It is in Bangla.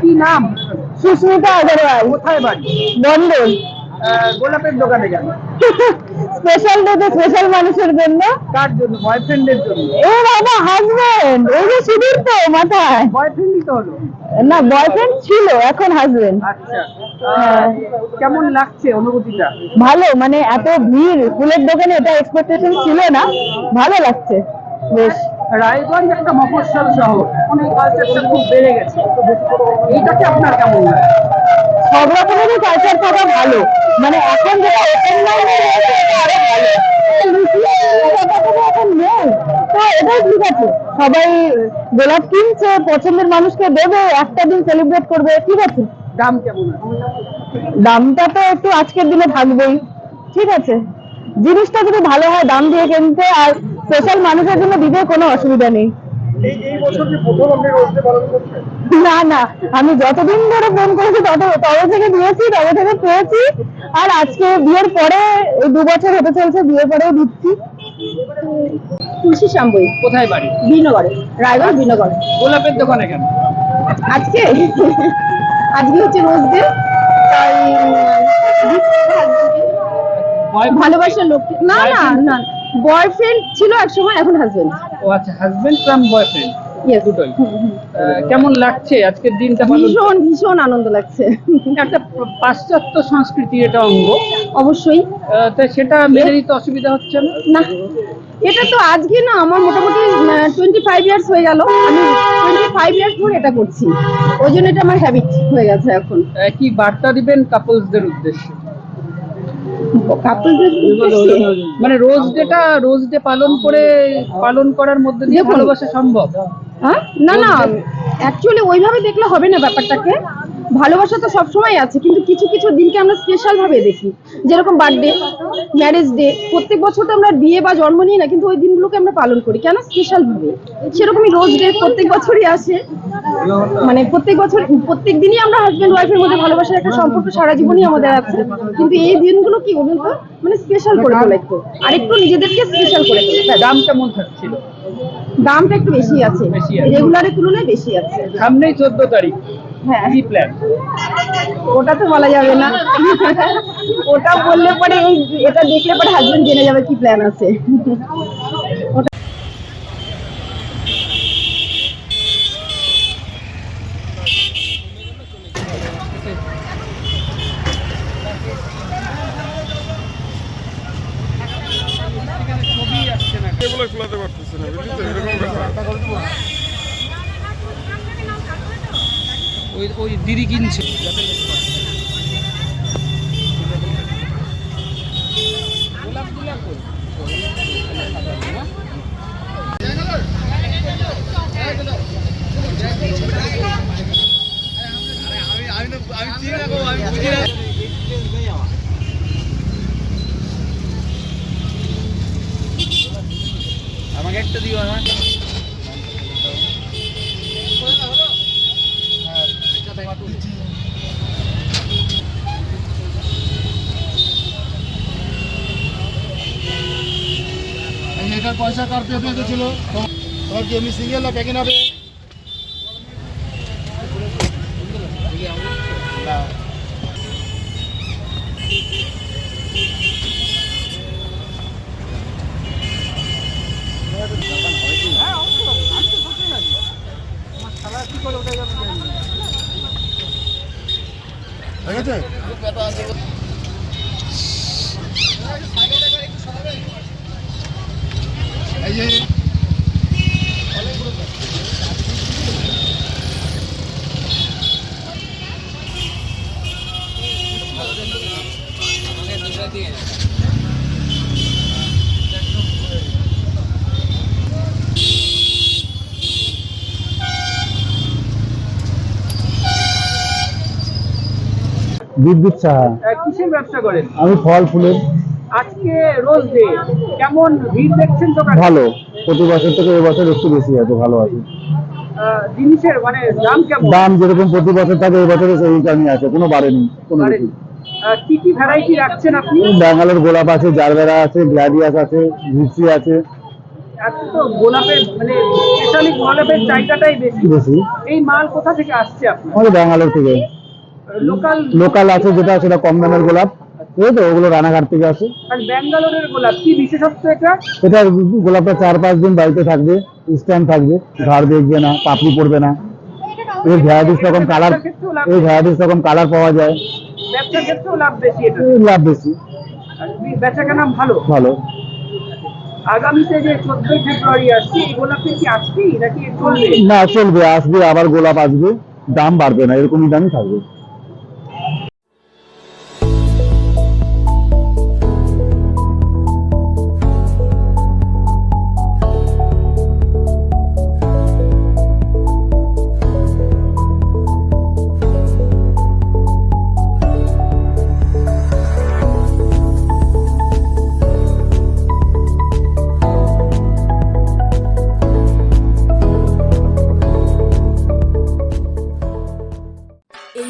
কি নাম? সুস্মিতা আগরওয়াল। কোথায় বাড়ি? গোলাপের দোকানে কেন? স্পেশাল ডেতে স্পেশাল মানুষের জন্য। কার জন্য? বয়ফ্রেন্ডের জন্য। এ বাবা হাজবেন্ড এই যে তো মাথায়। বয়ফ্রেন্ডই তো হলো। না বয়ফ্রেন্ড ছিল এখন হাজবেন্ড আচ্ছা। আহ, কেমন লাগছে অনুভূতিটা? ভালো মানে এত ভিড়। ফুলের দোকানে এটা এক্সপেকটেশন ছিল না। ভালো লাগছে। বেশ রায়গঞ্জ একটা মফস্বল শহর। এই কালচারটা খুব বেড়ে গেছে। এইটাকে আপনার কেমন লাগে? সব রকমেরই কালচার থাকা ভালো। মানে এখন যেটা রয়েছে আরও ভালো। এখন নেই তো এটাই ঠিক আছে। সবাই গোলাপ কিনছে পছন্দের মানুষকে দেবে একটা দিন সেলিব্রেট করবে ঠিক আছে। দাম কেমন দামটা তো একটু আজকের দিনে থাকবেই। ঠিক আছে। জিনিসটা যদি ভালো হয় দাম দিয়ে কিনতে আর স্পেশাল মানুষের জন্য দিতে কোনো অসুবিধা নেই। এই এই বছর যে প্রথম আপনি রোজে পালন করছেন? না না আমি যতদিন ধরে ফোন করেছি তত তবে থেকে দিয়েছি তবে থেকে পেয়েছি। আর আজকে বিয়ের পরে এই দু বছর হতে চলছে বিয়ের পরেও দিচ্ছি। তুলসী শ্যাম্বই কোথায় বাড়ি? বিনগরে রায়গঞ্জ বিনগর। গোলাপের দোকানে কেন? আজকে? আজকে হচ্ছে রোজ ডে তাই ভালোবাসার লোক না না না। বয়ফ্রেন্ড ছিল এক সময় এখন হাজবেন্ড ও আচ্ছা হাজবেন্ড ফ্রম বয়ফ্রেন্ড ইয়েস দুটোই। কেমন লাগছে আজকের দিনটা ভীষণ ভীষণ আনন্দ লাগছে। একটা পাশ্চাত্য সংস্কৃতি এটা অঙ্গ। অবশ্যই। তাই সেটা মেনে নিতে অসুবিধা হচ্ছে না? না এটা তো আজকে না আমার মোটামুটি টোয়েন্টি ফাইভ ইয়ার্স হয়ে গেল। আমি টোয়েন্টি ফাইভ ইয়ার্স ধরে এটা করছি। ওই জন্য এটা আমার হ্যাবিট হয়ে গেছে এখন। কি বার্তা দিবেন কাপলসদের উদ্দেশ্যে? কাপলদের মানে রোজ ডেটা রোজ ডে পালন করে পালন করার মধ্যে দিয়ে ভালোবাসা সম্ভব? হ্যাঁ? না না। অ্যাকচুয়ালি ওইভাবে দেখলে হবে না ব্যাপারটাকে। ভালোবাসা তো সবসময় আছে কিন্তু কিছু কিছু দিনকে আমরা স্পেশাল ভাবে দেখি। যেরকম বার্থডে ম্যারেজ ডে প্রত্যেক বছর তো আমরা বিয়ে বা জন্ম নিই না কিন্তু ওই দিনগুলোকে আমরা পালন করি। কেন? স্পেশাল ভাবে। সেরকমই রোজ ডে প্রত্যেক বছরই আসে। মানে প্রত্যেক বছর প্রত্যেক দিনই আমরা হাজব্যান্ড ওয়াইফের মধ্যে ভালোবাসার একটা সম্পর্ক সারা জীবনই আমাদের আছে। কিন্তু এই দিনগুলো কি বলুন তো? মানে স্পেশাল করে তোলা একটু। আরেকটু নিজেদেরকে স্পেশাল করে তোলা দাম কেমন থাকছিল? দামটা একটু বেশি আছে। রেগুলারের তুলনায় বেশি আছে। সামনেই চোদ্দ তারিখ। হ্যাঁ। কি প্ল্যান ওটা তো বলা যাবে না। ওটা বললে পরে এই এটা দেখলে পরে হাজবেন্ড জেনে যাবে কি প্ল্যান আছে। ছবি আসছে না এগুলো খোলাতে পারতেছে না বুঝলি তো? এরকম ব্যাপার। ওই ওই দিদি কিনছে। আমাকে একটা দিও হ্যাঁ এটার পয়সা কার পে পেতে ছিল তোমার কি এমনি সিঙ্গেল না প্যাকেট হবে যে বিদ্যুৎ সাহা কিসের ব্যবসা করেন? আমি ফল ফুলের আজকে রোজ ডে কেমন ভিড় দেখছেন ভালো প্রতি বছর থেকে এবছর একটু বেশি আছে ভালো আছে। জিনিসের মানে দাম কেমন? দাম যেরকম প্রতি বছর থাকে এবছরে সেই আছে কোনো বাড়েনি কোনো কিছু কি কি ভ্যারাইটি রাখছেন আপনি? ব্যাঙ্গালোর গোলাপ আছে জারবেরা আছে গ্ল্যাডিয়াস আছে ভিসি আছে। আজকে তো গোলাপের মানে স্পেশালি গোলাপের চাহিদাটাই বেশি। বেশি। এই মাল কোথা থেকে আসছে আপনার? আমাদের ব্যাঙ্গালোর থেকে। লোকাল লোকাল আছে যেটা সেটা কম দামের গোলাপ। ঠিক আছে ওগুলো রানাঘাট থেকে আসে। আর ব্যাঙ্গালোরের গোলাপ কি বিশেষত্ব এটা? এটা গোলাপটা চার পাঁচ দিন বাড়িতে থাকবে স্ট্যান্ড থাকবে দেখবে না পাপড়ি পড়বে না। এর ভ্যারাইটিস রকম কালার এই ভ্যারাইটিস রকম কালার পাওয়া যায়। ব্যবসার ক্ষেত্রেও লাভ বেশি এটা? লাভ বেশি। আর ভালো? ভালো। আগামীতে যে চোদ্দই ফেব্রুয়ারি আসছে এই গোলাপের কি আসছেই নাকি চলবে? না চলবে আসবে আবার গোলাপ আসবে দাম বাড়বে না এরকমই দামই থাকবে।